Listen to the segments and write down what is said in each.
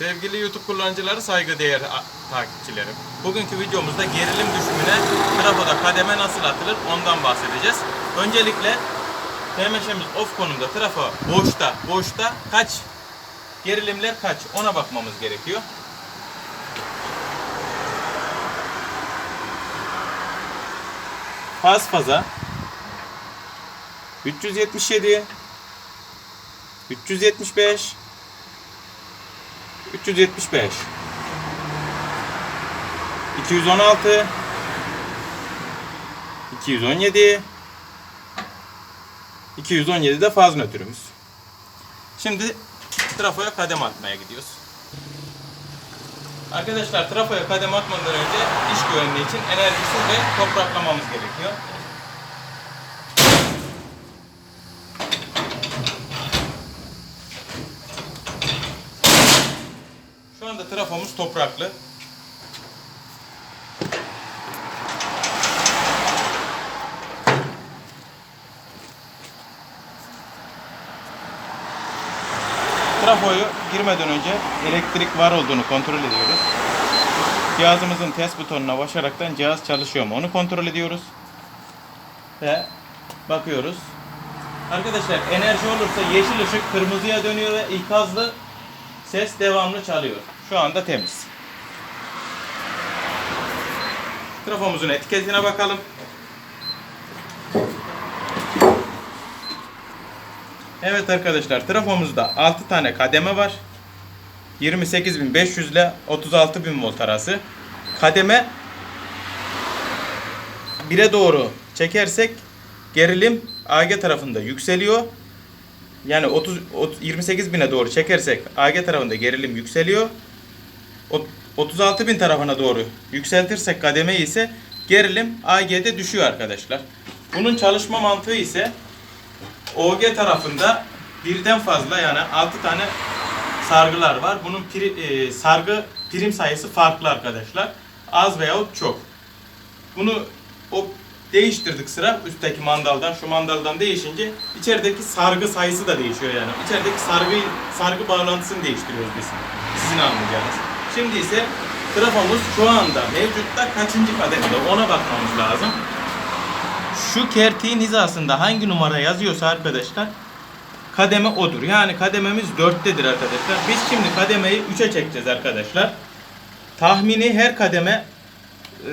Sevgili YouTube kullanıcıları, saygıdeğer takipçilerim. Bugünkü videomuzda gerilim düşümüne trafoda kademe nasıl atılır ondan bahsedeceğiz. Öncelikle TMŞ'miz off konumda trafo boşta, boşta kaç gerilimler kaç ona bakmamız gerekiyor. Faz faza 377 375 375 216 217 217 de faz nötrümüz. Şimdi trafoya kadem atmaya gidiyoruz. Arkadaşlar trafoya kadem atmadan önce iş güvenliği için enerjisiz ve topraklamamız gerekiyor. Anda trafomuz topraklı. Trafoyu girmeden önce elektrik var olduğunu kontrol ediyoruz. Cihazımızın test butonuna basaraktan cihaz çalışıyor mu onu kontrol ediyoruz. Ve bakıyoruz. Arkadaşlar enerji olursa yeşil ışık kırmızıya dönüyor ve ikazlı ses devamlı çalıyor. Şu anda temiz. Trafomuzun etiketine bakalım. Evet arkadaşlar trafomuzda 6 tane kademe var. 28.500 ile 36.000 volt arası. Kademe 1'e doğru çekersek gerilim AG tarafında yükseliyor. Yani 30, 28.000'e doğru çekersek AG tarafında gerilim yükseliyor. 36.000 tarafına doğru yükseltirsek kademeyi ise gerilim AG'de düşüyor arkadaşlar. Bunun çalışma mantığı ise OG tarafında birden fazla yani 6 tane sargılar var. Bunun pri- e, sargı prim sayısı farklı arkadaşlar. Az veyahut çok. Bunu o değiştirdik sıra üstteki mandaldan şu mandaldan değişince içerideki sargı sayısı da değişiyor yani. İçerideki sargı sargı bağlantısını değiştiriyoruz biz. Sizin anlayacağınız. Şimdi ise trafomuz şu anda mevcutta kaçıncı kademede ona bakmamız lazım. Şu kertiğin hizasında hangi numara yazıyorsa arkadaşlar kademe odur. Yani kadememiz 4'tedir arkadaşlar. Biz şimdi kademeyi 3'e çekeceğiz arkadaşlar. Tahmini her kademe e,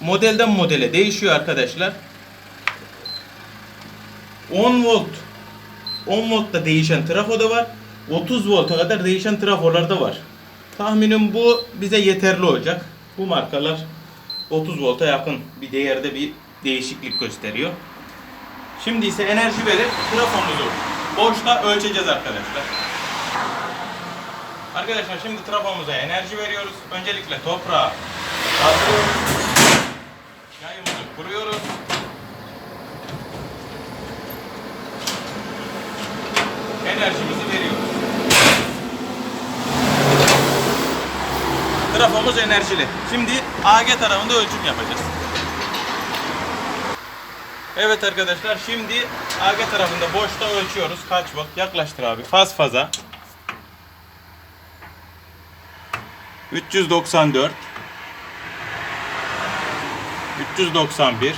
modelden modele değişiyor arkadaşlar. 10 volt 10 voltta değişen trafo da var. 30 volta kadar değişen trafolar da var. Tahminim bu bize yeterli olacak. Bu markalar 30 volta yakın bir değerde bir değişiklik gösteriyor. Şimdi ise enerji verip trafomuzu boşta ölçeceğiz arkadaşlar. Arkadaşlar şimdi trafomuza enerji veriyoruz. Öncelikle toprağa kaldırıyoruz. Yayımızı kuruyoruz. Enerjimizi veriyoruz. Trafomuz enerjili. Şimdi AG tarafında ölçüm yapacağız. Evet arkadaşlar şimdi AG tarafında boşta ölçüyoruz. Kaç volt? Yaklaştır abi. Faz faza. 394 391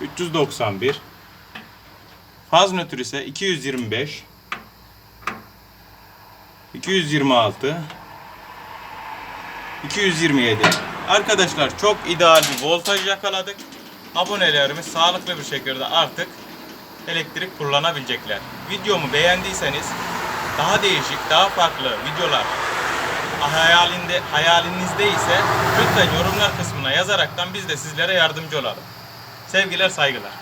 391 Faz nötr ise 225 226 227 Arkadaşlar çok ideal bir voltaj yakaladık. Abonelerimiz sağlıklı bir şekilde artık elektrik kullanabilecekler. Videomu beğendiyseniz daha değişik, daha farklı videolar hayalinde, hayalinizde ise lütfen yorumlar kısmına yazaraktan biz de sizlere yardımcı olalım. Sevgiler, saygılar.